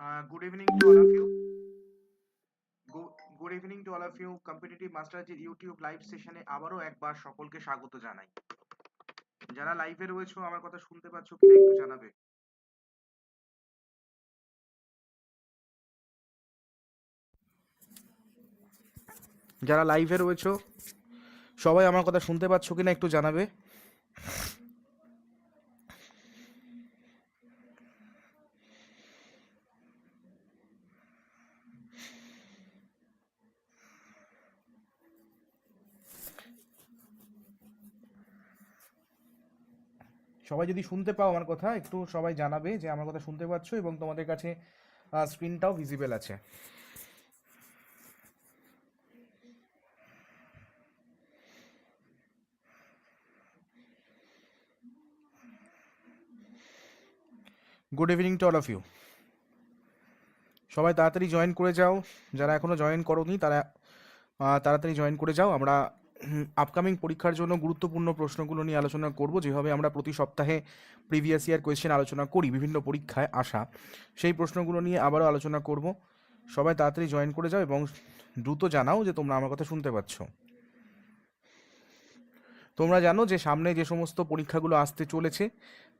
Uh, good evening to all of you. Go, good evening to all of you. Competitive মাস্টারজির YouTube live সেশনে আবারও একবার সকলকে স্বাগত জানাই যারা লাইভে রয়েছো আমার কথা শুনতে পাচ্ছ কিনা একটু জানাবে যারা লাইভে রয়েছো সবাই আমার কথা শুনতে পাচ্ছ কিনা একটু জানাবে সবাই যদি শুনতে পাও আমার কথা একটু সবাই জানাবে যে আমার কথা শুনতে পাচ্ছ এবং তোমাদের কাছে স্ক্রিনটাও ভিজিবেল আছে good evening to all of you সবাই তাড়াতাড়ি জয়েন করে যাও যারা এখনও জয়েন নি তারা তাড়াতাড়ি জয়েন করে যাও আমরা আপকামিং পরীক্ষার জন্য গুরুত্বপূর্ণ প্রশ্নগুলো নিয়ে আলোচনা করব যেভাবে আমরা প্রতি সপ্তাহে প্রিভিয়াস ইয়ার কোয়েশ্চেন আলোচনা করি বিভিন্ন পরীক্ষায় আসা সেই প্রশ্নগুলো নিয়ে আবারও আলোচনা করব সবাই তাড়াতাড়ি জয়েন করে যাও এবং দ্রুত জানাও যে তোমরা আমার কথা শুনতে পাচ্ছ তোমরা জানো যে সামনে যে সমস্ত পরীক্ষাগুলো আসতে চলেছে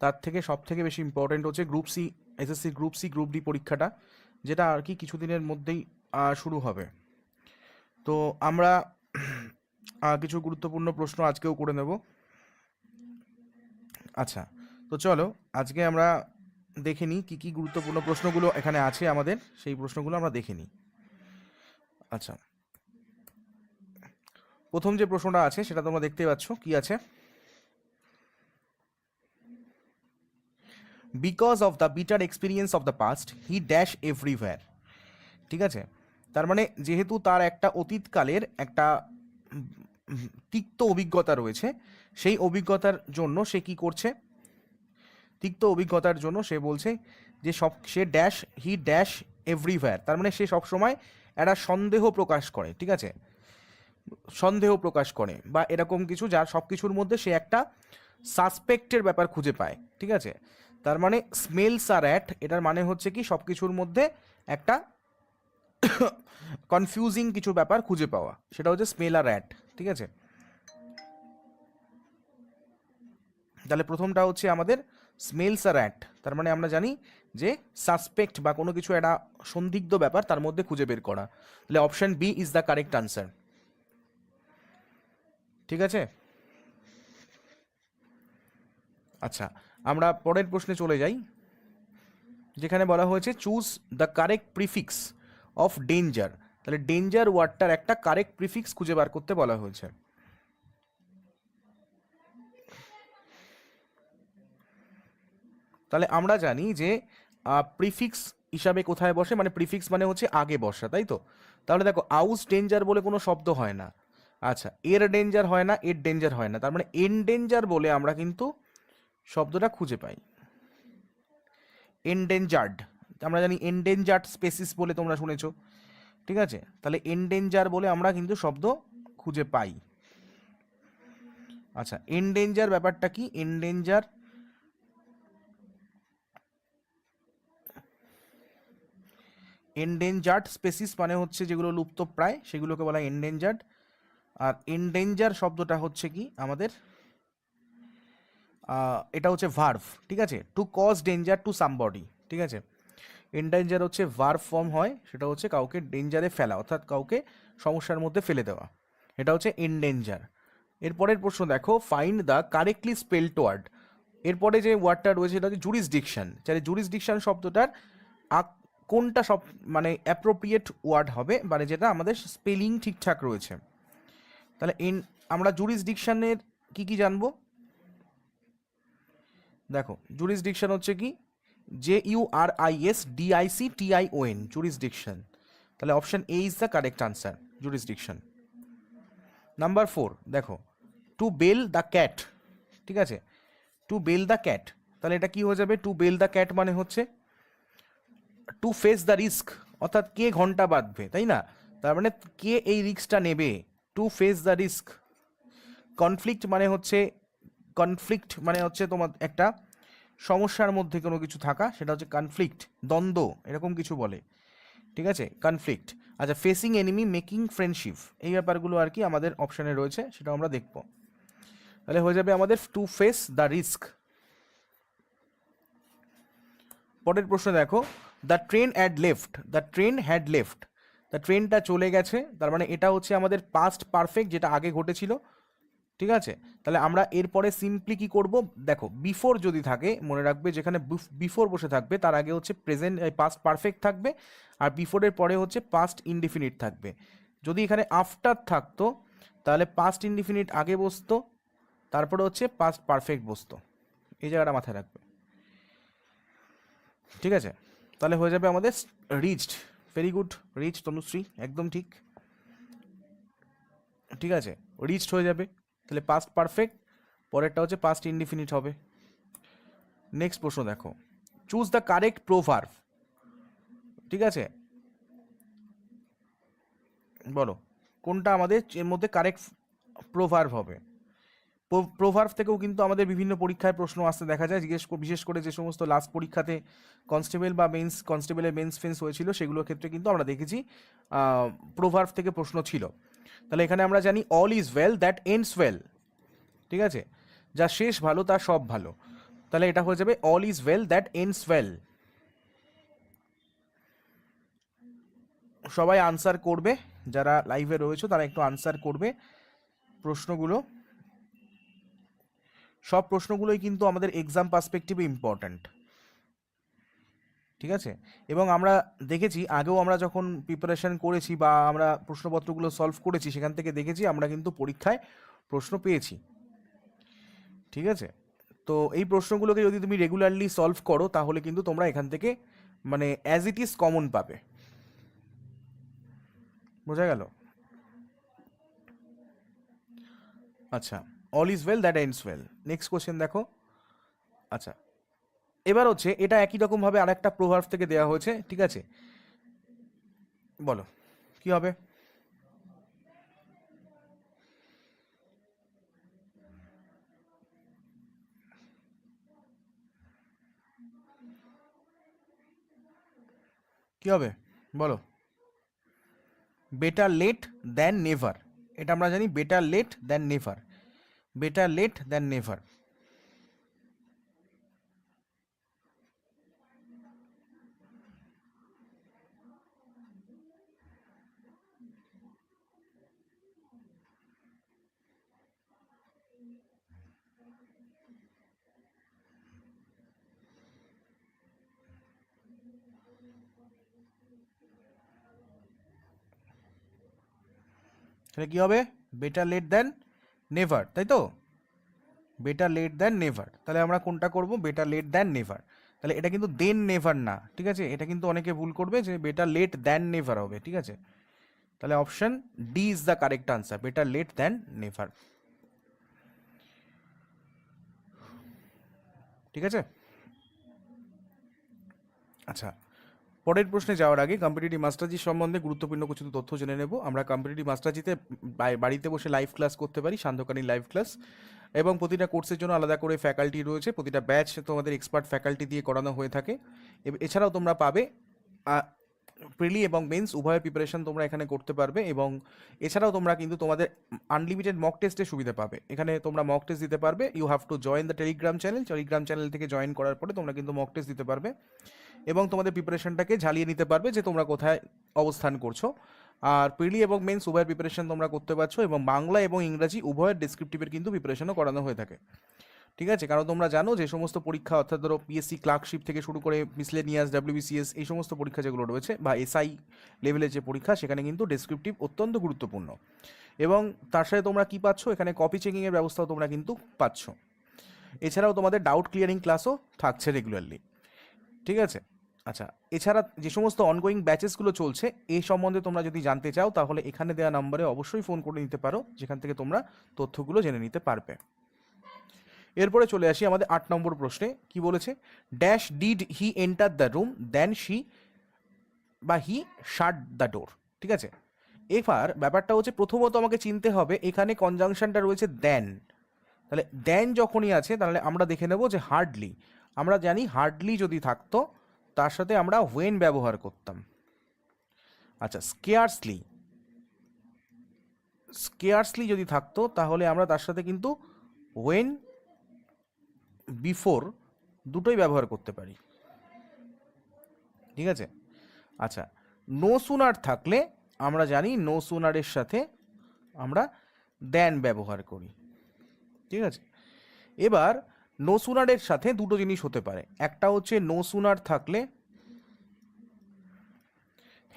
তার থেকে সব থেকে বেশি ইম্পর্টেন্ট হচ্ছে group C SSC group C group D পরীক্ষাটা যেটা আর কি কিছুদিনের মধ্যেই শুরু হবে তো আমরা কিছু গুরুত্বপূর্ণ প্রশ্ন আজকেও করে নেব আচ্ছা তো চলো আজকে আমরা দেখে নিই কী কী গুরুত্বপূর্ণ প্রশ্নগুলো এখানে আছে আমাদের সেই প্রশ্নগুলো আমরা দেখে নিই আচ্ছা প্রথম যে প্রশ্নটা আছে সেটা তোমরা দেখতে পাচ্ছ কি আছে because of the bitter experience of the past he dash everywhere ঠিক আছে তার মানে যেহেতু তার একটা অতীতকালের একটা তিক্ত অভিজ্ঞতা রয়েছে সেই অভিজ্ঞতার জন্য সে কি করছে তিক্ত অভিজ্ঞতার জন্য সে বলছে যে সব সে ড্যাশ হি ড্যাশ এভরিওয়্যার তার মানে সে সবসময় একটা সন্দেহ প্রকাশ করে ঠিক আছে সন্দেহ প্রকাশ করে বা এরকম কিছু যার সব কিছুর মধ্যে সে একটা সাসপেক্টের ব্যাপার খুঁজে পায় ঠিক আছে তার মানে স্মেলস আর অ্যাট এটার মানে হচ্ছে কি সব কিছুর মধ্যে একটা কনফিউজিং কিছু ব্যাপার খুঁজে পাওয়া সেটা হচ্ছে স্মেল আর র্যাট ঠিক আছে তাহলে প্রথমটা হচ্ছে আমাদের স্মেলস আর র্যাট তার মানে আমরা জানি যে সাসপেক্ট বা কোনো কিছু একটা সন্দিগ্ধ ব্যাপার তার মধ্যে খুঁজে বের করা তাহলে option B is the correct answer ঠিক আছে আচ্ছা আমরা পরের প্রশ্নে চলে যাই যেখানে বলা হয়েছে choose the correct prefix of danger তাহলে ডেঞ্জার ওয়ার্ডটার একটা কারেক্ট প্রিফিক্স খুঁজে বার করতে বলা হয়েছে তাহলে আমরা জানি যে প্রিফিক্স হিসাবে কোথায় বসে মানে প্রিফিক্স মানে হচ্ছে আগে বসা তাই তো তাহলে দেখো আউস ডেঞ্জার বলে কোনো শব্দ হয় না আচ্ছা এর ডেঞ্জার হয় না এর ডেঞ্জার হয় না তার মানে এন ডেঞ্জার বলে আমরা কিন্তু শব্দটা খুঁজে পাই এনডেঞ্জার্ড আমরা জানি এন্ডেঞ্জার্ড স্পেসিস বলে তোমরা শুনেছ ঠিক আছে তাহলে এন্ডেঞ্জার বলে আমরা কিন্তু শব্দ খুঁজে পাই আচ্ছা এন্ডেঞ্জার ব্যাপারটা কি এন্ডেঞ্জার এন্ডেঞ্জার্ড স্পেসিস মানে হচ্ছে যেগুলো লুপ্ত প্রায় সেগুলোকে বলা এন্ডেঞ্জার্ড আর এন্ডেঞ্জার শব্দটা হচ্ছে কি আমাদের এটা হচ্ছে ভার্ভ ঠিক আছে to cause danger to somebody ঠিক আছে এনডেঞ্জার হচ্ছে ভার ফর্ম হয় সেটা হচ্ছে কাউকে ডেঞ্জারে ফেলা অর্থাৎ কাউকে সমস্যার মধ্যে ফেলে দেওয়া এটা হচ্ছে এনডেঞ্জার এরপরের প্রশ্ন দেখো find the correctly spelled word এরপরে যে ওয়ার্ডটা রয়েছে সেটা হচ্ছে জুরিসডিকশন যাতে জুরিসডিকশন শব্দটার কোনটা সব মানে অ্যাপ্রোপ্রিয়েট ওয়ার্ড হবে মানে যেটা আমাদের স্পেলিং ঠিকঠাক রয়েছে তাহলে এন আমরা জুরিসডিকশনের কি কি জানবো দেখো জুরিসডিকশন হচ্ছে কি J U R I S D I C O N jurisdiction তাহলে option A is the correct answer jurisdiction number four দেখো টু বেল দ্য ক্যাট ঠিক আছে টু বেল দ্য ক্যাট তাহলে এটা কি হয়ে যাবে টু বেল দ্য ক্যাট মানে হচ্ছে টু ফেস দ্য রিস্ক অর্থাৎ কে ঘন্টা বাঁধবে তাই না তার মানে কে এই রিস্কটা নেবে to face the risk conflict মানে হচ্ছে কনফ্লিক্ট মানে হচ্ছে তোমার একটা সমস্যার মধ্যে কোনো কিছু থাকা সেটা হচ্ছে কনফ্লিক্ট দ্বন্দ্ব এরকম কিছু বলে ঠিক আছে কনফ্লিক্ট আচ্ছা ফেসিং এনিমি মেকিং ফ্রেন্ডশিপ এই ব্যাপারগুলো আর কি আমাদের অপশানে রয়েছে সেটা আমরা দেখব তাহলে হয়ে যাবে আমাদের টু ফেস দ্য রিস্ক পরের প্রশ্ন দেখো the train had left the train had left the ট্রেনটা চলে গেছে তার মানে এটা হচ্ছে আমাদের পাস্ট পারফেক্ট যেটা আগে ঘটেছিল ঠিক আছে তাহলে আমরা এরপরে সিম্পলি কি করব দেখো বিফোর যদি থাকে মনে রাখবে যেখানে বিফোর বসে থাকবে তার আগে হচ্ছে প্রেজেন্ট পাস্ট পারফেক্ট থাকবে আর বিফোরের পরে হচ্ছে পাস্ট ইনডিফিনিট থাকবে যদি এখানে আফটার থাকতো তাহলে পাস্ট ইনডিফিনিট আগে বসতো তারপরে হচ্ছে পাস্ট পারফেক্ট বসতো এই জায়গাটা মাথায় রাখবে ঠিক আছে তাহলে হয়ে যাবে আমাদের reached very good rich Tanushree একদম ঠিক ঠিক আছে রিচড হয়ে যাবে তাহলে পাস্ট পারফেক্ট পরেরটা হচ্ছে পাস্ট ইনডিফিনিট হবে নেক্সট প্রশ্ন দেখো চুজ দ্য কারেক্ট প্রোভার্ভ ঠিক আছে বলো কোনটা আমাদের এর মধ্যে কারেক্ট প্রোভার্ভ হবে প্রোভার্ভ থেকেও কিন্তু আমাদের বিভিন্ন পরীক্ষায় প্রশ্ন আসতে দেখা যায় জিজ্ঞেস বিশেষ করে যে সমস্ত লাস্ট পরীক্ষাতে কনস্টেবল বা মেন্স কনস্টেবলের মেন্স ফেন্স হয়েছিল সেগুলোর ক্ষেত্রে কিন্তু আমরা দেখেছি প্রোভার্ভ থেকে প্রশ্ন ছিল তাহলে এখানে আমরা জানি all is well that ends well ঠিক আছে যা শেষ ভালো তা সব ভালো তাহলে এটা হয়ে যাবে all is well that ends well সবাই আনসার করবে যারা লাইভে রয়েছে তারা একটু আনসার করবে প্রশ্নগুলো সব প্রশ্নগুলোই কিন্তু আমাদের এক্সাম পার্সপেক্টিভে ইম্পর্ট্যান্ট ঠিক আছে এবং আমরা দেখেছি আগেও আমরা যখন প্রিপারেশন করেছি বা আমরা প্রশ্নপত্রগুলো সলভ করেছি সেখান থেকে দেখেছি আমরা কিন্তু পরীক্ষায় প্রশ্ন পেয়েছি ঠিক আছে তো এই প্রশ্নগুলোকে যদি তুমি রেগুলারলি সলভ করো তাহলে কিন্তু তোমরা এখান থেকে মানে অ্যাজ ইট ইজ কমন পাবে বোঝা গেল আচ্ছা all is well that ends well next question দেখো আচ্ছা এবার হচ্ছে এটা একই রকমভাবে আর একটা প্রভার্ব থেকে দেওয়া হয়েছে ঠিক আছে বলো কি হবে কি হবে বলো বেটার লেট দ্যান নেভার এটা আমরা জানি better late than never better late than never সেটা কী হবে বেটার লেট দেন নেভার তাই তো বেটার লেট দেন নেভার তাহলে আমরা কোনটা করব বেটার লেট দেন নেভার তাহলে এটা কিন্তু দেন নেভার না ঠিক আছে এটা কিন্তু অনেকে ভুল করবে যে বেটার লেট দেন নেভার হবে ঠিক আছে তাহলে option D is the correct answer better late than never ঠিক আছে আচ্ছা পরের প্রশ্নে যাওয়ার আগে কম্পিটিটিভ মাস্টারজি সম্বন্ধে গুরুত্বপূর্ণ কিছু তথ্য জেনে নেব আমরা কম্পিটিটিভ মাস্টারজিতে বাড়িতে বসে লাইভ ক্লাস করতে পারি সান্ধ্যকালীন লাইভ ক্লাস এবং প্রতিটা কোর্সের জন্য আলাদা করে ফ্যাকাল্টি রয়েছে প্রতিটা ব্যাচ তোমাদের এক্সপার্ট ফ্যাকাল্টি দিয়ে করানো হয়ে থাকে এছাড়াও তোমরা পাবে প্রিলি এবং মেন্স উভয়ের প্রিপারেশন তোমরা এখানে করতে পারবে এবং এছাড়াও তোমরা কিন্তু তোমাদের আনলিমিটেড মক টেস্টের সুবিধা পাবে এখানে তোমরা মক টেস্ট দিতে পারবে you have to join the Telegram channel Telegram channel থেকে জয়েন করার পরে তোমরা কিন্তু মক টেস্ট দিতে পারবে এবং তোমাদের প্রিপারেশনটাকে ঝালিয়ে নিতে পারবে যে তোমরা কোথায় অবস্থান করছো আর প্রিলি এবং মেন্স উভয়ের প্রিপারেশন তোমরা করতে পারছো এবং বাংলা এবং ইংরাজি উভয়ের ডিসক্রিপটিভের কিন্তু প্রিপারেশনও করানো হয়ে থাকে ঠিক আছে কারণ তোমরা জানো যে সমস্ত পরীক্ষা অর্থাৎ ধরো পিএসসি ক্লার্কশিপ থেকে শুরু করে মিসলেনিয়াস ডাব্লিউবিসিএস এই সমস্ত পরীক্ষা যেগুলো রয়েছে বা এসআই লেভেলের যে পরীক্ষা সেখানে কিন্তু ডেসক্রিপটিভ অত্যন্ত গুরুত্বপূর্ণ এবং তার সাথে তোমরা কি পাচ্ছ এখানে কপি চেকিংয়ের ব্যবস্থাও তোমরা কিন্তু পাচ্ছ এছাড়াও তোমাদের ডাউট ক্লিয়ারিং ক্লাসও থাকছে রেগুলারলি ঠিক আছে আচ্ছা এছাড়া যে সমস্ত অনগোয়িং ব্যাচেসগুলো চলছে এ সম্বন্ধে তোমরা যদি জানতে চাও তাহলে এখানে দেওয়া নাম্বারে অবশ্যই ফোন করে নিতে পারো যেখান থেকে তোমরা তথ্যগুলো জেনে নিতে পারবে এরপরে চলে আসি আমাদের আট নম্বর প্রশ্নে কি বলেছে dash did he enter the room then she বা হি শার্ট দ্য ডোর ঠিক আছে এবার ব্যাপারটা হচ্ছে প্রথমত আমাকে চিনতে হবে এখানে কনজাংশনটা রয়েছে দেন তাহলে দেন যখনই আছে তাহলে আমরা দেখে নেব যে হার্ডলি আমরা জানি হার্ডলি যদি থাকতো তার সাথে আমরা ওয়েন ব্যবহার করতাম আচ্ছা স্কেয়ার্সলি স্কেয়ার্সলি যদি থাকতো তাহলে আমরা তার সাথে কিন্তু ওয়েন বিফোর দুটোই ব্যবহার করতে পারি ঠিক আছে আচ্ছা নো সুনার থাকলে আমরা জানি নো সুনারের সাথে আমরা দেন ব্যবহার করি ঠিক আছে এবার নো সুনারের সাথে দুটো জিনিস হতে পারে একটা হচ্ছে নো সুনার থাকলে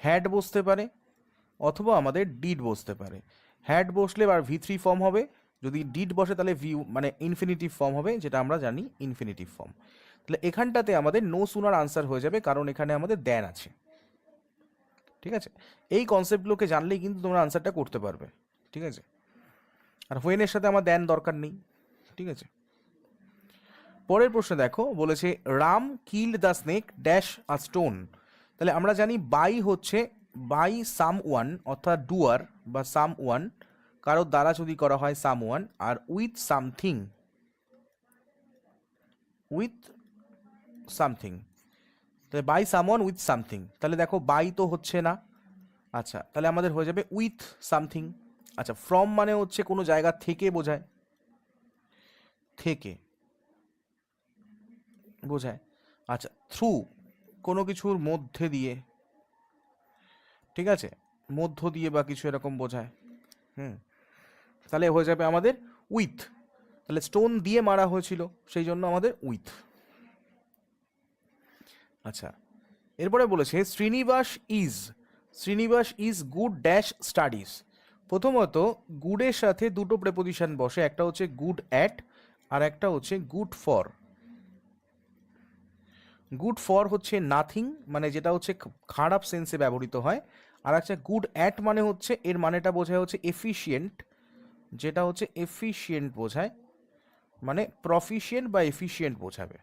হ্যাড বসতে পারে অথবা আমাদের ডিড বসতে পারে হ্যাড বসলে আর ভি থ্রি ফর্ম হবে যদি ডিড বসে তাহলে ভিউ মানে ইনফিনিটিভ ফর্ম হবে যেটা আমরা জানি ইনফিনিটিভ ফর্ম তাহলে এখানটাতে আমাদের নো সুনার আনসার হয়ে যাবে কারণ এখানে আমাদের দেন আছে ঠিক আছে এই কনসেপ্টগুলোকে জানলেই কিন্তু তোমরা আনসারটা করতে পারবে ঠিক আছে আর হোয়েনের সাথে আমার দেন দরকার নেই ঠিক আছে পরের প্রশ্নে দেখো বলেছে Ram killed the snake dash a stone তাহলে আমরা জানি বাই হচ্ছে বাই সাম ওয়ান অর্থাৎ ডুয়ার বা সাম ওয়ান কারোর দ্বারা যদি করা হয় সাম ওয়ান আর উইথ সামথিং উইথ সামথিং তাহলে by someone with something তাহলে দেখো বাই তো হচ্ছে না আচ্ছা তাহলে আমাদের হয়ে যাবে উইথ সামথিং আচ্ছা ফ্রম মানে হচ্ছে কোনো জায়গা থেকে বোঝায় থেকে বোঝায় আচ্ছা থ্রু কোনো কিছুর মধ্যে দিয়ে ঠিক আছে মধ্য দিয়ে বা কিছু এরকম বোঝায় হুম তাহলে হয়ে যাবে আমাদের উইথ তাহলে স্টোন দিয়ে মারা হয়েছিল সেই জন্য আমাদের উইথ আচ্ছা এরপরে বলেছে Srinivas is Srinivas is good dash studies প্রথমত গুডের সাথে দুটো প্রেপোজিশন বসে একটা হচ্ছে গুড অ্যাট আর একটা হচ্ছে গুড ফর গুড ফর হচ্ছে নাথিং মানে যেটা হচ্ছে খারাপ সেন্সে ব্যবহৃত হয় আর একটা গুড অ্যাট মানে হচ্ছে এর মানেটা বোঝায় হচ্ছে এফিসিয়েন্ট যেটা হচ্ছে এফিসিয়েন্ট বোঝায় মানে প্রফিসিয়েন্ট বা এফিসিয়েন্ট বোঝাবে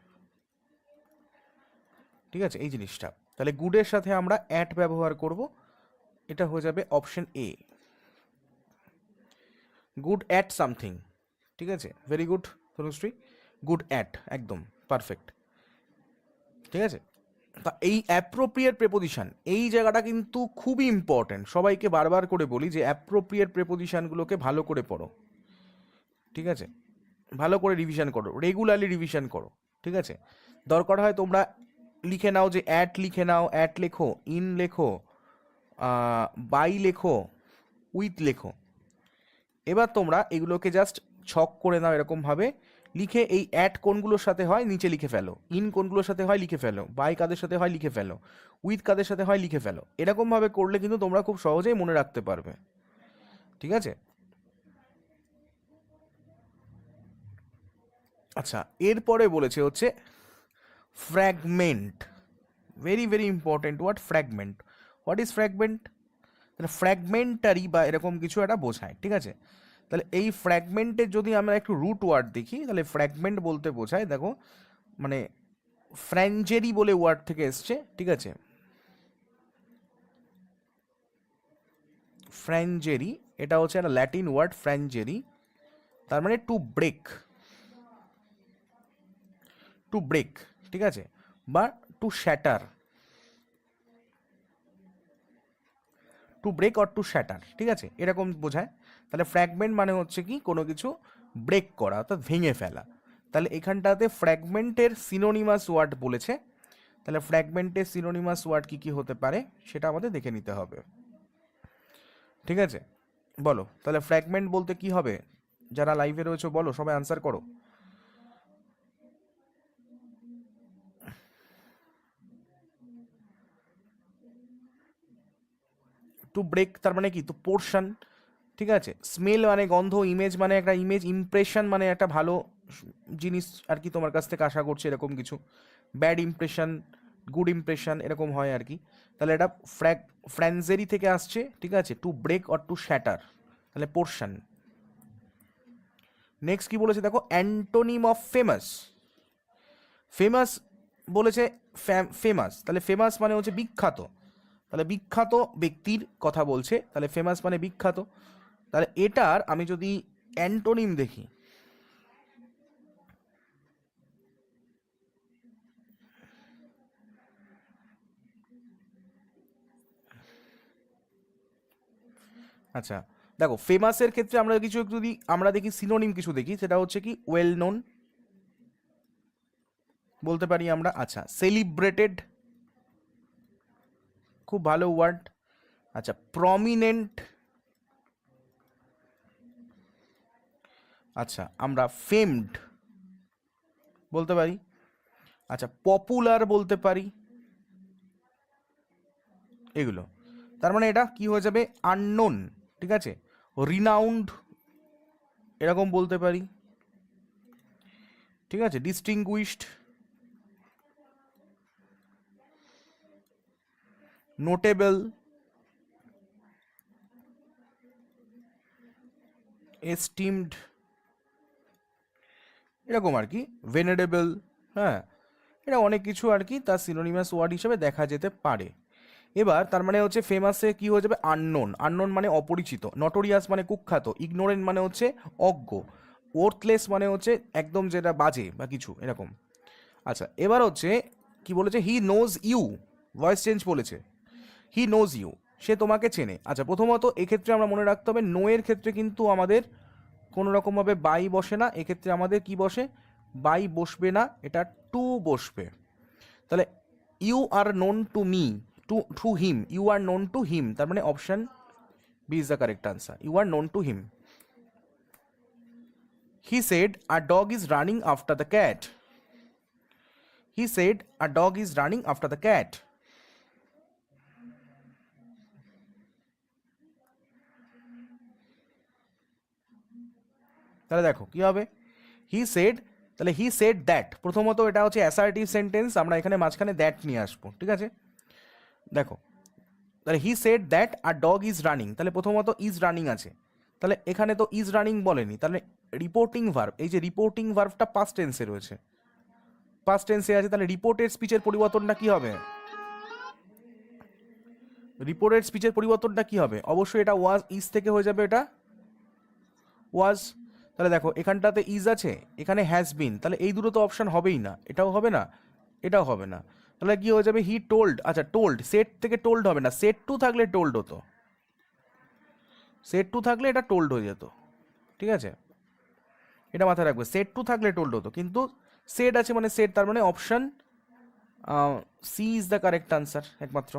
ঠিক আছে এই জিনিসটা তাহলে গুডের সাথে আমরা অ্যাট ব্যবহার করব এটা হয়ে যাবে option A good at something ঠিক আছে very good Tanushree good at একদম পারফেক্ট ঠিক আছে তা এই অ্যাপ্রোপ্রিয়েট প্রেপোজিশন এই জায়গাটা কিন্তু খুবই ইম্পর্ট্যান্ট সবাইকে বারবার করে বলি যে অ্যাপ্রোপ্রিয়েট প্রেপোজিশনগুলোকে ভালো করে পড়ো ঠিক আছে ভালো করে রিভিশন করো রেগুলারলি রিভিশন করো ঠিক আছে দরকার হয় তোমরা লিখে নাও যে অ্যাট লিখে নাও অ্যাট লেখো ইন লেখো বাই লেখো উইথ লেখো এবার তোমরা এগুলোকে জাস্ট ছক করে নাও এরকমভাবে লিখে এই অ্যাট কোনগুলোর সাথে হয় নিচে লিখে ফেলো ইন কোনগুলোর সাথে হয় লিখে ফেলো বাই কাদের সাথে হয় লিখে ফেলো উইথ কাদের সাথে হয় লিখে ফেলো এরকমভাবে করলে কিন্তু তোমরা খুব সহজেই মনে রাখতে পারবে ঠিক আছে আচ্ছা এরপরে বলেছে হচ্ছে fragment very very important what fragment what is fragment fragmentary বা এরকম কিছু একটা বোঝায় ঠিক আছে তাহলে এই ফ্র্যাগমেন্টে যদি আমরা একটু রুট ওয়ার্ড দেখি তাহলে ফ্র্যাগমেন্ট বলতে বোঝায় দেখো মানে ফ্র্যাঞ্জেরি বলে ওয়ার্ড থেকে এসছে ঠিক আছে ফ্র্যাঞ্জেরি এটা হচ্ছে একটা ল্যাটিন ওয়ার্ড ফ্র্যাঞ্জেরি তার মানে টু ব্রেক টু ব্রেক ঠিক আছে বা to shatter to break or to shatter ঠিক আছে এরকম বোঝায় তাহলে ফ্র্যাগমেন্ট মানে হচ্ছে কি কোনো কিছু ব্রেক করা অর্থাৎ ভেঙে ফেলা তাহলে এখানটাতে ফ্র্যাগমেন্টের সিনোনিমাস ওয়ার্ড বলেছে তাহলে ফ্র্যাগমেন্টের সিনোনিমাস ওয়ার্ড কী কী হতে পারে সেটা আমাদের দেখে নিতে হবে ঠিক আছে বলো তাহলে ফ্র্যাগমেন্ট বলতে কি হবে যারা লাইভে রয়েছে বলো সবাই আনসার করো টু ব্রেক তার মানে কি তো পোর্শন ঠিক আছে স্মেল মানে গন্ধ ইমেজ মানে একটা ইমেজ ইমপ্রেশন মানে একটা ভালো জিনিস আর কি তোমার কাছ থেকে আশা করছে এরকম কিছু ব্যাড ইমপ্রেশন গুড ইমপ্রেশন এরকম হয় আর কি তাহলে এটা ফ্র্যাক ফ্র্যান্সেরি থেকে আসছে ঠিক আছে to break or to shatter তাহলে পোর্শন নেক্সট কি বলেছে দেখো অ্যান্টোনিম অফ ফেমাস ফেমাস বলেছে ফেমাস তাহলে ফেমাস মানে হচ্ছে বিখ্যাত তাহলে বিখ্যাত ব্যক্তির কথা বলছে তাহলে ফেমাস মানে বিখ্যাত তাহলে এটার আমি যদি অ্যান্টোনিম দেখি আচ্ছা দেখো ফেমাসের ক্ষেত্রে আমরা কিছু যদি আমরা দেখি সিনোনিম কিছু দেখি সেটা হচ্ছে কি ওয়েল নোন বলতে পারি আমরা আচ্ছা সেলিব্রেটেড খুব ভালো ওয়ার্ড আচ্ছা প্রমিনেন্ট আচ্ছা আমরা ফেমড বলতে পারি আচ্ছা পপুলার বলতে পারি এগুলো তার মানে এটা কি হয়ে যাবে আননোন ঠিক আছে রিনাউন্ড এরকম বলতে পারি ঠিক আছে ডিস্টিংগুইশড নোটেবল এস্টিমড এরকম আর কি ভেনেডেবল হ্যাঁ এটা অনেক কিছু আর কি তার সিনোনিমাস ওয়ার্ড হিসেবে দেখা যেতে পারে এবার তার মানে হচ্ছে ফেমাসে কি হয়ে যাবে আননোন আননোন মানে অপরিচিত নটোরিয়াস মানে কুখ্যাত ইগনোরেন্ট মানে হচ্ছে অজ্ঞ ওর্থলেস মানে হচ্ছে একদম যেটা বাজে বা কিছু এরকম আচ্ছা এবার হচ্ছে কি বলেছে he knows you voice change বলেছে হি নোজ ইউ সে তোমাকে চেনে আচ্ছা প্রথমত এক্ষেত্রে আমরা মনে রাখতে হবে নোয়ের ক্ষেত্রে কিন্তু আমাদের কোনো রকমভাবে বাই বসে না এক্ষেত্রে আমাদের কি বসে বাই বসবে না এটা টু বসবে তাহলে you are known to me to to him you are known to him তার মানে option B is the correct answer you are known to him he said a dog is running after the cat he said a dog is running after the cat তাহলে দেখো কি হবে he said তাহলে he said that প্রথমত এটা হচ্ছে assertive sentence আমরা এখানে মাঝখানে দ্যাট নিয়ে আসবো ঠিক আছে দেখো তাহলে he said that are dog is running তাহলে প্রথমত ইজ রানিং আছে তাহলে এখানে তো ইজ রানিং বলেনি তাহলে রিপোর্টিং ভার্ভ এই যে রিপোর্টিং ভার্ভটা পাস্ট টেন্সে রয়েছে পাস্ট টেন্সে আছে তাহলে রিপোর্টেড স্পিচের পরিবর্তনটা কি হবে রিপোর্টেড স্পিচের পরিবর্তনটা কি হবে অবশ্যই এটা ওয়াজ ইজ থেকে হয়ে যাবে এটা ওয়াজ তাহলে দেখো এখানটাতে ইজ আছে এখানে হ্যাজ বিন তাহলে এই দুটো তো অপশান হবেই না এটাও হবে না এটাও হবে না তাহলে কি হয়ে যাবে হি টোল্ড আচ্ছা টোল্ড সেট থেকে টোল্ড হবে না সেট টু থাকলে টোল্ড হতো সেট টু থাকলে এটা টোল্ড হয়ে যেত ঠিক আছে এটা মাথায় রাখবে সেট টু থাকলে টোল্ড হতো কিন্তু সেট আছে মানে সেট তার মানে option C is the correct answer একমাত্র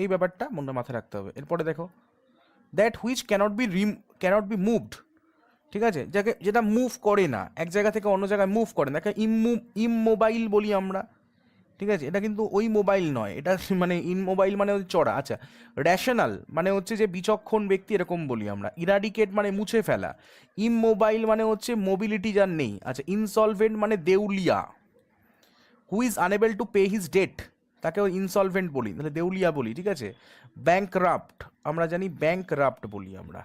এই ব্যাপারটা মনে মাথায় রাখতে হবে এরপরে দেখো that which cannot be rim cannot be moved ঠিক আছে যাকে যেটা মুভ করে না এক জায়গা থেকে অন্য জায়গায় মুভ করে না তাকে ইমমু ইমোবাইল বলি আমরা ঠিক আছে এটা কিন্তু ওই মোবাইল নয় এটা মানে ইনমোবাইল মানে হচ্ছে চড়া আচ্ছা র্যাশনাল মানে হচ্ছে যে বিচক্ষণ ব্যক্তি এরকম বলি আমরা ইরাডিকেট মানে মুছে ফেলা ইমোবাইল মানে হচ্ছে মোবিলিটি যার নেই আচ্ছা ইনসলভেন্ট মানে দেউলিয়া who is unable to pay his debt তাকেও ইনসলভেন্ট বলি তাহলে দেউলিয়া বলি ঠিক আছে ব্যাংক রাপ্ট আমরা জানি ব্যাংক রাপ্ট বলি আমরা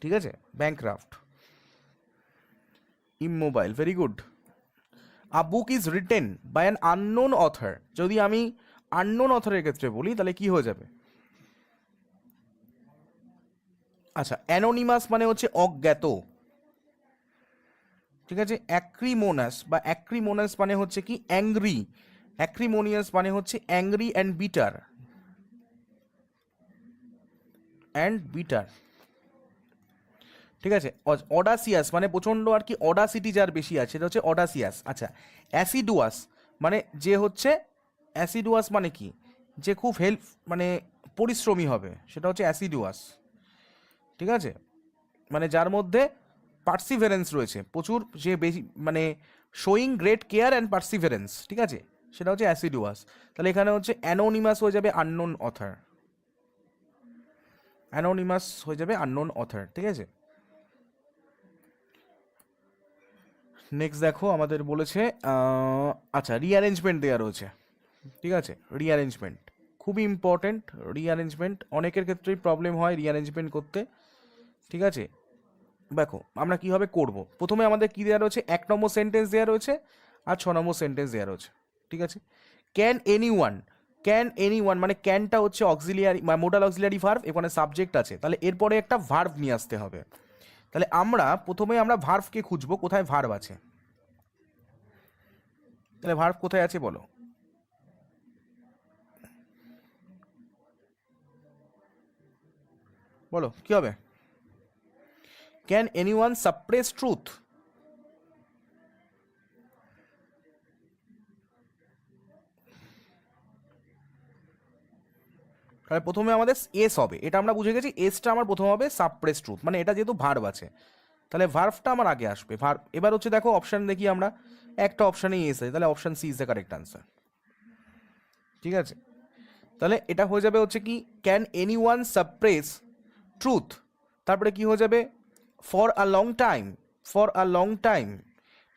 ঠিক আছে bankrupt immobile very good a book is written by an unknown author যদি আমি আননোন অথরের ক্ষেত্রে বলি তাহলে কি হয়ে যাবে আচ্ছা অ্যানোনিমাস মানে হচ্ছে অজ্ঞাত ঠিক আছে অ্যাক্রিমোনাস বা অ্যাক্রিমোনাস মানে হচ্ছে কি অ্যাংরি অ্যাক্রিমোনিয়াস মানে হচ্ছে angry and bitter and bitter ঠিক আছে অডাসিয়াস মানে প্রচণ্ড আর কি অডাসিটি যার বেশি আছে সেটা হচ্ছে অডাসিয়াস আচ্ছা অ্যাসিডুয়াস মানে যে হচ্ছে অ্যাসিডুয়াস মানে কি যে খুব হেল্প মানে পরিশ্রমী হবে সেটা হচ্ছে অ্যাসিডুয়াস ঠিক আছে মানে যার মধ্যে পার্সিভেরেন্স রয়েছে প্রচুর যে বেশি মানে showing great care and perseverance ঠিক আছে সেটা হচ্ছে অ্যাসিডুয়াস তাহলে এখানে হচ্ছে অ্যানোনিমাস হয়ে যাবে আননোন অথার অ্যানোনিমাস হয়ে যাবে আননোন অথার ঠিক আছে নেক্সট দেখো আমাদের বলেছে আচ্ছা রিঅ্যারেঞ্জমেন্ট দেওয়া রয়েছে ঠিক আছে রিঅ্যারেঞ্জমেন্ট খুবই ইম্পর্টেন্ট রিঅ্যারেঞ্জমেন্ট অনেকের ক্ষেত্রেই প্রবলেম হয় রিঅ্যারেঞ্জমেন্ট করতে ঠিক আছে দেখো আমরা কীভাবে করব প্রথমে আমাদের কী দেওয়া রয়েছে এক নম্বর সেন্টেন্স দেওয়া রয়েছে আর ছ নম্বর সেন্টেন্স দেওয়া রয়েছে ঠিক আছে can anyone can anyone মানে ক্যানটা হচ্ছে অক্সিলিয়ারি মোডাল অক্সিলিয়ারি ভার্ভ এখানে সাবজেক্ট আছে তাহলে এরপরে একটা ভার্ভ নিয়ে আসতে হবে তাহলে আমরা প্রথমে আমরা ভার্ভকে খুঁজবো কোথায় ভার্ভ আছে তাহলে ভার্ভ কোথায় আছে বলো বলো কি হবে can anyone suppress truth তাহলে প্রথমে আমাদের এস হবে এটা আমরা বুঝে গেছি এসটা আমার প্রথম হবে সাপ্রেস ট্রুথ মানে এটা যেহেতু ভার্ব আছে তাহলে ভার্ভটা আমার আগে আসবে ভার্ভ এবার হচ্ছে দেখো অপশান দেখি আমরা একটা অপশানেই এস আছে তাহলে option C is the correct answer ঠিক আছে তাহলে এটা হয়ে যাবে হচ্ছে কি can anyone suppress truth তারপরে কি হয়ে যাবে for a long time for a long time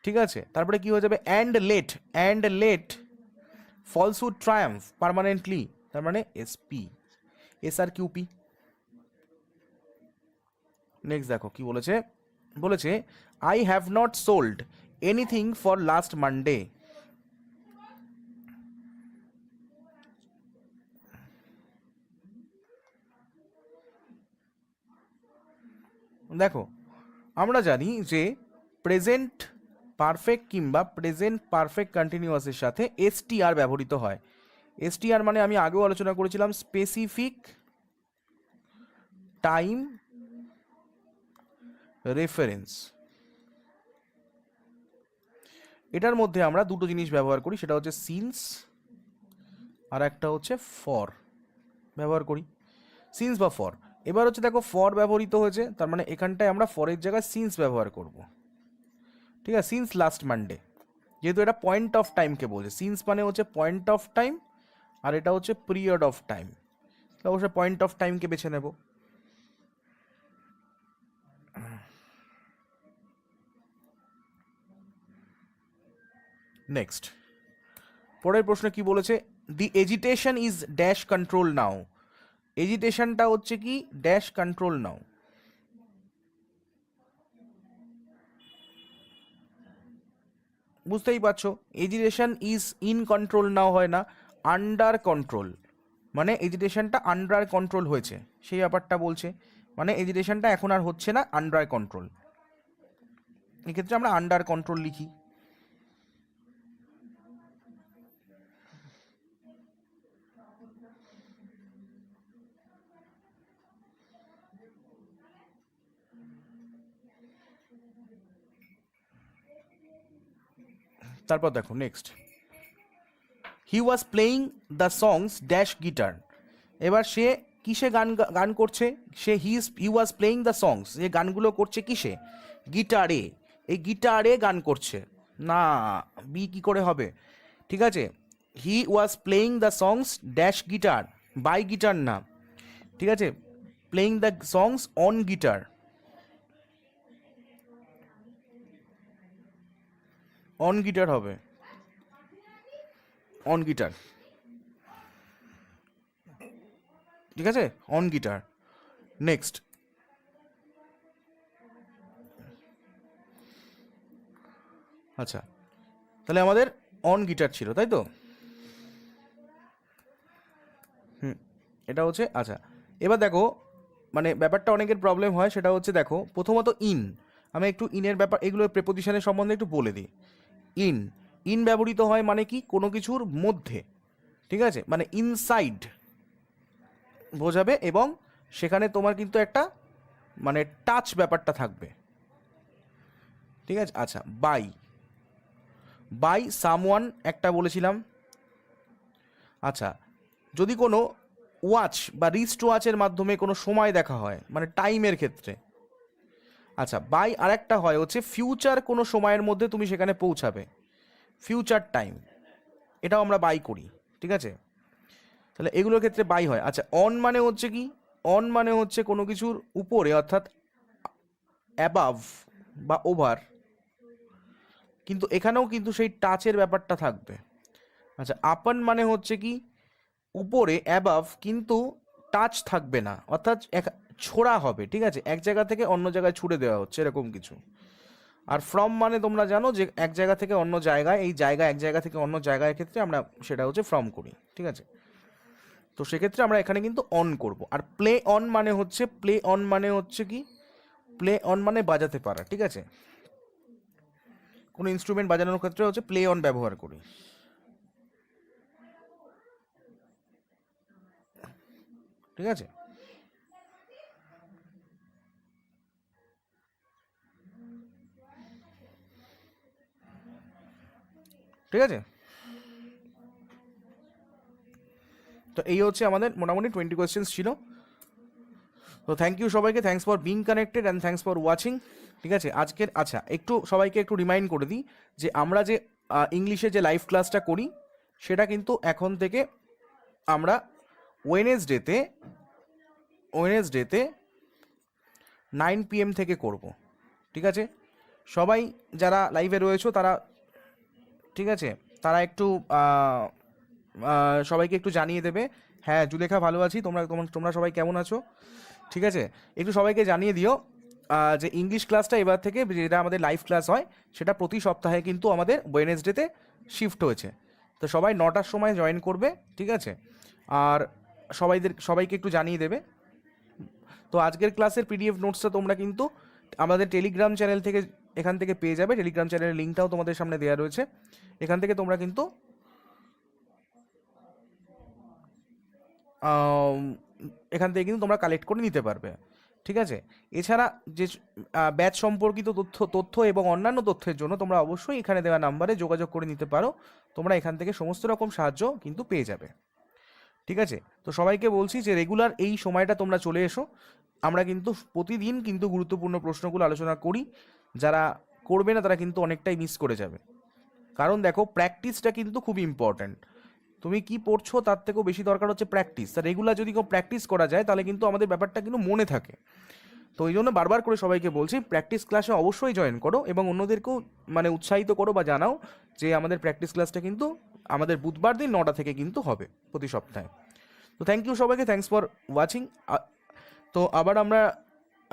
ঠিক আছে তারপরে কি হয়ে যাবে and let and let falsehood triumph permanently তার মানে এসপি এসআর কিউপি নেক্সট দেখো কি বলেছে বলেছে I have not sold anything for last Monday দেখো আমরা জানি যে প্রেজেন্ট পারফেক্ট কিংবা প্রেজেন্ট পারফেক্ট কন্টিনিউয়াসের সাথে এসটিআর ব্যবহৃত হয় এসটিআর মানে আমি আগেও আলোচনা করেছিলাম স্পেসিফিক টাইম রেফারেন্স এটার মধ্যে আমরা দুটো জিনিস ব্যবহার করি সেটা হচ্ছে সিন্স আর একটা হচ্ছে ফর ব্যবহার করি সিন্স বা ফর এবার হচ্ছে দেখো ফর ব্যবহৃত হয়েছে তার মানে এখানটায় আমরা ফরের জায়গায় সিন্স ব্যবহার করব ঠিক আছে সিন্স লাস্ট মানডে যেহেতু এটা পয়েন্ট অফ টাইমকে বলছে সিন্স মানে হচ্ছে পয়েন্ট অফ টাইম আর এটা হচ্ছে পিরিয়ড অফ টাইম তাহলে অবশ্যই পয়েন্ট অফ টাইমকে বেছে নেব নেক্সট পরের প্রশ্ন কি বলেছে the agitation is dash control now এজিটেশনটা হচ্ছে কি ড্যাশ কন্ট্রোল নাও বুঝতেই পারছো agitation is in control now হয় না আন্ডার কন্ট্রোল মানে এজিটেশনটা আন্ডার কন্ট্রোল হয়েছে সেই ব্যাপারটা বলছে মানে এজিটেশনটা এখন আর হচ্ছে না আন্ডার কন্ট্রোল এক্ষেত্রে আমরা আন্ডার কন্ট্রোল লিখি তারপর দেখো next he was playing the songs dash guitar এবার সে কিসে গান গান করছে সে he is he was playing the songs যে গানগুলো করছে কিসে গিটারে এই গিটারে গান করছে না বি কি করে হবে ঠিক আছে he was playing the songs dash guitar by guitar না ঠিক আছে playing the songs on guitar on guitar হবে অন গিটার ঠিক আছে অন গিটার নেক্সট আচ্ছা তাহলে আমাদের অন গিটার ছিল তাই তো হুম এটা হচ্ছে আচ্ছা এবার দেখো মানে ব্যাপারটা অনেকের প্রবলেম হয় সেটা হচ্ছে দেখো প্রথমত ইন আমি একটু ইনের ব্যাপার এগুলো প্রেপোজিশনের সম্বন্ধে একটু বলে দিই ইন ইন ব্যবহৃত হয় মানে কি কোনো কিছুর মধ্যে ঠিক আছে মানে ইনসাইড বোঝাবে এবং সেখানে তোমার কিন্তু একটা মানে টাচ ব্যাপারটা থাকবে ঠিক আছে আচ্ছা বাই বাই সামওয়ান একটা বলেছিলাম আচ্ছা যদি কোনো ওয়াচ বা রিস্ট ওয়াচের মাধ্যমে কোনো সময় দেখা হয় মানে টাইমের ক্ষেত্রে আচ্ছা বাই আরেকটা হয় হচ্ছে ফিউচার কোনো সময়ের মধ্যে তুমি সেখানে পৌঁছাবে ফিউচার টাইম এটাও আমরা বাই করি ঠিক আছে তাহলে এগুলোর ক্ষেত্রে বাই হয় আচ্ছা অন মানে হচ্ছে কি অন মানে হচ্ছে কোনো কিছুর উপরে অর্থাৎ অ্যাবাভ বা ওভার কিন্তু এখানেও কিন্তু সেই টাচের ব্যাপারটা থাকবে আচ্ছা আপন মানে হচ্ছে কি উপরে অ্যাবাভ কিন্তু টাচ থাকবে না অর্থাৎ এক ছোড়া হবে ঠিক আছে এক জায়গা থেকে অন্য জায়গায় ছুড়ে দেওয়া হচ্ছে এরকম কিছু আর ফ্রম মানে তোমরা জানো যে এক জায়গা থেকে অন্য জায়গায় এই জায়গা এক জায়গা থেকে অন্য জায়গায় ক্ষেত্রে আমরা সেটা হচ্ছে ফ্রম করি ঠিক আছে তো সেক্ষেত্রে আমরা এখানে কিন্তু অন করব আর প্লে অন মানে হচ্ছে প্লে অন মানে হচ্ছে কি প্লে অন মানে বাজাতে পারা ঠিক আছে কোনো ইনস্ট্রুমেন্ট বাজানোর ক্ষেত্রে হচ্ছে প্লে অন ব্যবহার করি ঠিক আছে ঠিক আছে তো এই হচ্ছে আমাদের মোটামুটি টোয়েন্টি কোয়েশ্চেন্স ছিল তো থ্যাংক ইউ সবাইকে thanks for being connected and thanks for watching ঠিক আছে আজকের আচ্ছা একটু সবাইকে একটু রিমাইন্ড করে দিই যে আমরা যে ইংলিশে যে লাইভ ক্লাসটা করি সেটা কিন্তু এখন থেকে আমরা ওয়েনেসডেতে ওয়েনেসডেতে নাইন পিএম থেকে করব ঠিক আছে সবাই যারা লাইভে রয়েছো তারা ঠিক আছে তারা একটু সবাইকে একটু জানিয়ে দেবে হ্যাঁ জুলেখা ভালো আছি তোমরা তোমরা সবাই কেমন আছো ঠিক আছে একটু সবাইকে জানিয়ে দিও যে ইংলিশ ক্লাসটা এবার থেকে যেটা আমাদের লাইভ ক্লাস হয় সেটা প্রতি সপ্তাহে কিন্তু আমাদের ওয়েনেসডেতে শিফট হয়েছে তো সবাই নটার সময় জয়েন করবে ঠিক আছে আর সবাইদের সবাইকে একটু জানিয়ে দেবে তো আজকের ক্লাসের পিডিএফ নোটসটা তোমরা কিন্তু আমাদের টেলিগ্রাম চ্যানেল থেকে এখান থেকে পেয়ে যাবে টেলিগ্রাম চ্যানেলের লিঙ্কটাও তোমাদের সামনে দেওয়া রয়েছে এখান থেকে তোমরা কিন্তু এখান থেকে কিন্তু তোমরা কালেক্ট করে নিতে পারবে ঠিক আছে এছাড়া যে ব্যাচ সম্পর্কিত তথ্য তথ্য এবং অন্যান্য তথ্যের জন্য তোমরা অবশ্যই এখানে দেওয়া নাম্বারে যোগাযোগ করে নিতে পারো তোমরা এখান থেকে সমস্ত রকম সাহায্য কিন্তু পেয়ে যাবে ঠিক আছে তো সবাইকে বলছি যে রেগুলার এই সময়টা তোমরা চলে এসো আমরা কিন্তু প্রতিদিন কিন্তু গুরুত্বপূর্ণ প্রশ্নগুলো আলোচনা করি যারা করবে না তারা কিন্তু অনেকটাই মিস করে যাবে কারণ দেখো প্র্যাকটিসটা কিন্তু খুব ইম্পর্ট্যান্ট তুমি কি পড়ছো তার থেকেও বেশি দরকার হচ্ছে প্র্যাকটিস তা রেগুলার যদি কেউ প্র্যাকটিস করা যায় তাহলে কিন্তু আমাদের ব্যাপারটা কিন্তু মনে থাকে তো এই জন্য বারবার করে সবাইকে বলছি প্র্যাকটিস ক্লাসে অবশ্যই জয়েন করো এবং অন্যদেরকেও মানে উৎসাহিত করো বা জানাও যে আমাদের প্র্যাকটিস ক্লাসটা কিন্তু আমাদের বুধবার দিন নটা থেকে কিন্তু হবে প্রতি সপ্তাহে তো থ্যাংক ইউ সবাইকে থ্যাংকস ফর ওয়াচিং তো আবার আমরা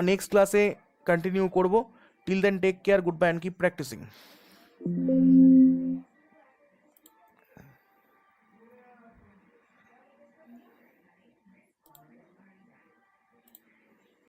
নেক্সট ক্লাসে কন্টিনিউ করবো Till then, take care, goodbye, and keep practicing.